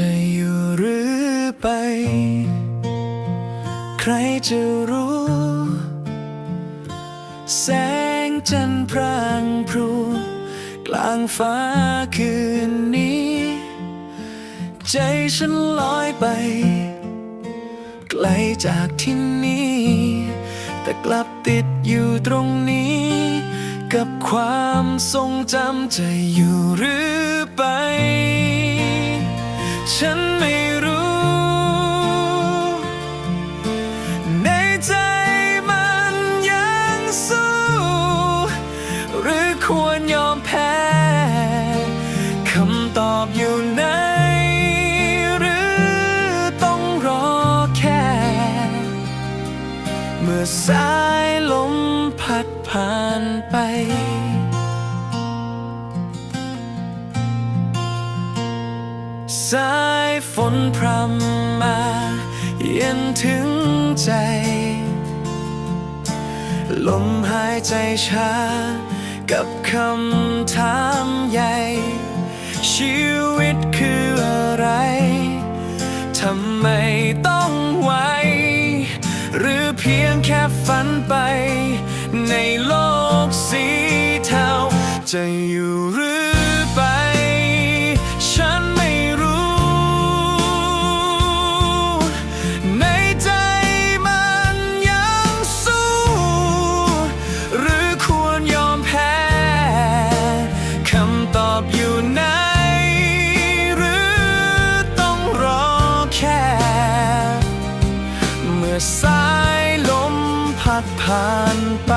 จะอยู่หรือไป ใครจะรู้ แสงจันทร์พรางพรู กลางฟ้าคืนนี้ ใจฉันลอยไป ไกลจากที่นี่แต่กลับติดอยู่ตรงนี้ กับความทรงจำจะอยู่หรือไป ฉันไม่รู้ ในใจมันยังสู้ หรือควรยอมแพ้ คำตอบอยู่ไหนหรือต้องรอแค่ เมื่อสายลมพัดผ่านไป สายฝนพรำมา เย็นถึงใจ ลมหายใจช้า กับคำถามใหญ่ ชีวิตคืออะไร ทำไมต้องไวหรือเพียงแค่ฝันไป ในโลกสีเทาจะ ดผ่านไป